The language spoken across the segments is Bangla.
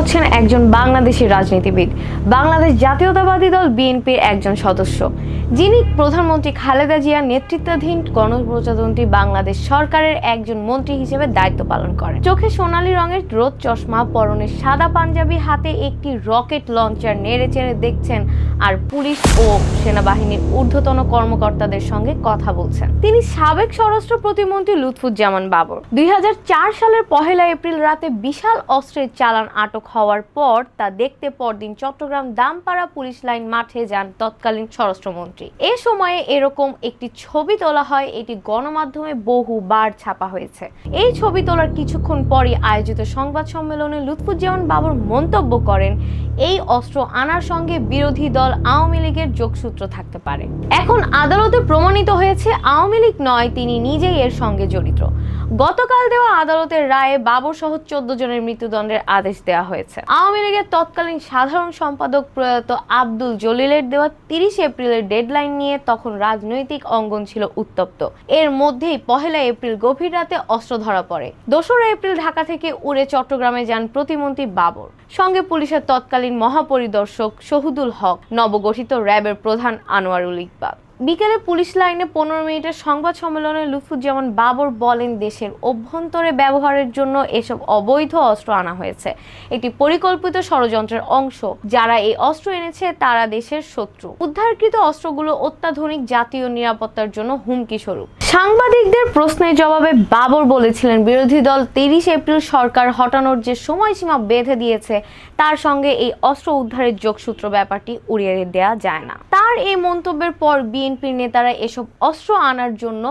হচ্ছেন একজন বাংলাদেশি রাজনীতিবিদ। বাংলাদেশ জাতীয়তাবাদী দল বিএনপির একজন সদস্য। যিনি প্রধানমন্ত্রী খালেদা জিয়ার নেতৃত্বাধীন গণপ্রজাতন্ত্রী বাংলাদেশ সরকারের একজন মন্ত্রী হিসেবে দায়িত্ব পালন করেন। চোখে সোনালী রঙের রোদ চশমা, পরনে সাদা পাঞ্জাবি, হাতে একটি রকেট লঞ্চার নেড়ে চেড়ে দেখছেন আর পুলিশ ও সেনাবাহিনীর ঊর্ধ্বতন কর্মকর্তাদের সঙ্গে কথা বলছেন। তিনি সাবেক স্বরাষ্ট্র প্রতিমন্ত্রী লুৎফুজ্জামান বাবর। দুই হাজার চার সালের পহেলা এপ্রিল রাতে বিশাল অস্ত্রের চালান আটক হওয়ার পর তা দেখতে পরদিন চট্টগ্রাম দামপাড়া পুলিশ লাইন মাঠে যান তৎকালীন স্বরাষ্ট্রমন্ত্রী। এ সময়ে এরকম একটি ছবি তোলা হয়, এটি গণমাধ্যমে বহুবার ছাপা হয়েছে। এই ছবি তোলার কিছুক্ষণ পরই আয়োজিত সংবাদ সম্মেলনে লুৎফুজ্জামান বাবর মন্তব্য করেন, এই অস্ত্র আনার সঙ্গে বিরোধী দল আওয়ামী লীগের যোগসূত্র থাকতে পারে। এখন আদালতে প্রমাণিত হয়েছে, আওয়ামী লীগ নয়, তিনি নিজেই এর সঙ্গে জড়িত। গতকাল দেওয়া আদালতের রায়ে বাবর সহ চোদ্দ জনের মৃত্যুদণ্ডের আদেশ দেওয়া হয়েছে। আওয়ামী লীগের তৎকালীন সাধারণ সম্পাদক প্রয়াত আব্দুল জলিলের দেওয়া তিরিশ এপ্রিলের ডেডলাইন নিয়ে তখন রাজনৈতিক অঙ্গন ছিল উত্তপ্ত। এর মধ্যেই পহেলা এপ্রিল গভীর রাতে অস্ত্র ধরা পড়ে। দোসরা এপ্রিল ঢাকা থেকে উড়ে চট্টগ্রামে যান প্রতিমন্ত্রী বাবর। সঙ্গে পুলিশের তৎকালীন মহাপরিদর্শক শহীদুল হক, নবগঠিত র্যাবের প্রধান আনোয়ারুল ইকবাল। বিকেলে পুলিশ লাইনে পনেরো মিনিটের সংবাদ সম্মেলনে লুৎফুজ্জামান বাবর বলেন, দেশের অভ্যন্তরে ব্যবহারের জন্য এসব অবৈধ অস্ত্র আনা হয়েছে। একটি পরিকল্পিত ষড়যন্ত্রের অংশ। যারা এই অস্ত্র এনেছে, তারা দেশের শত্রু। উদ্ধারকৃত অস্ত্রগুলো অত্যাধুনিক জাতীয় নিরাপত্তার জন্য হুমকি স্বরূপ। সাংবাদিকদের প্রশ্নের জবাবে বাবর বলেছিলেন, বিরোধী দল তিরিশ এপ্রিল সরকার হটানোর যে সময়সীমা বেঁধে দিয়েছে, তার সঙ্গে এই অস্ত্র উদ্ধারের যোগসূত্র ব্যাপারটি উড়িয়ে দেওয়া যায় না। তার এই মন্তব্যের পর বিএনপির নেতারা এসব অস্ত্র আনার জন্য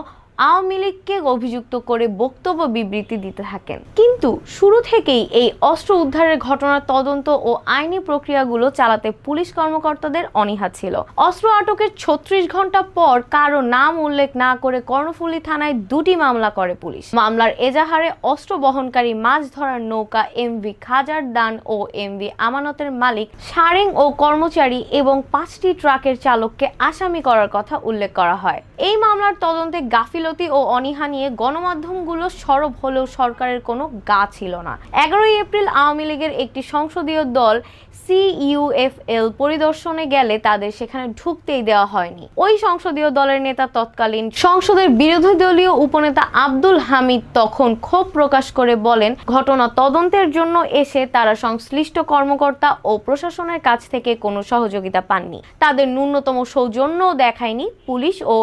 আওয়ামী লীগকে অভিযুক্ত করে বক্তব্য বিবৃতি দিতে থাকেন। কিন্তু শুরু থেকেই এই অস্ত্র উদ্ধারের ঘটনার তদন্ত ও আইনি প্রক্রিয়াগুলো চালাতে পুলিশ কর্মকর্তাদের অনীহা ছিল। অস্ত্র আটকের ছত্রিশ ঘণ্টা পর কারও নাম উল্লেখ না করে কর্ণফুলী থানায় দুটি মামলা করে পুলিশ। মামলার এজাহারে অস্ত্র বহনকারী মাছ ধরার নৌকা এমভি খাজার দান ও এমভি আমানতের মালিক সারেং ও কর্মচারী এবং পাঁচটি ট্রাকের চালককে আসামি করার কথা উল্লেখ করা হয়। এই মামলার তদন্তে গাফিলতি ও অনীহা নিয়ে গণমাধ্যমগুলো সরব হলেও সরকারের কোনো গা ছিল না। এগারোই এপ্রিল আওয়ামী লীগের একটি সংসদীয় দল সিইউএফএল পরিদর্শনে গেলে তাদের সেখানে ঢুকতেই দেওয়া হয়নি। ওই সংসদীয় দলের নেতা তৎকালীন সংসদের বিরোধী দলীয় উপনেতা আব্দুল হামিদ তখন ক্ষোভ প্রকাশ করে বলেন, ঘটনা তদন্তের জন্য এসে তারা সংশ্লিষ্ট কর্মকর্তা ও প্রশাসনের কাছ থেকে কোনো সহযোগিতা পাননি। তাদের ন্যূনতম সৌজন্যও দেখায়নি পুলিশ ও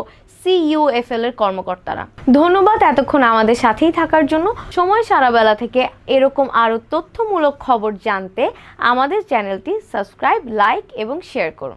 সিইউএফএল এর কর্মকর্তারা। ধন্যবাদ এতক্ষণ আমাদের সাথেই থাকার জন্য। সময় সারাবেলা থেকে এরকম আরও তথ্যমূলক খবর জানতে আমাদের চ্যানেলটি সাবস্ক্রাইব, লাইক এবং শেয়ার করুন।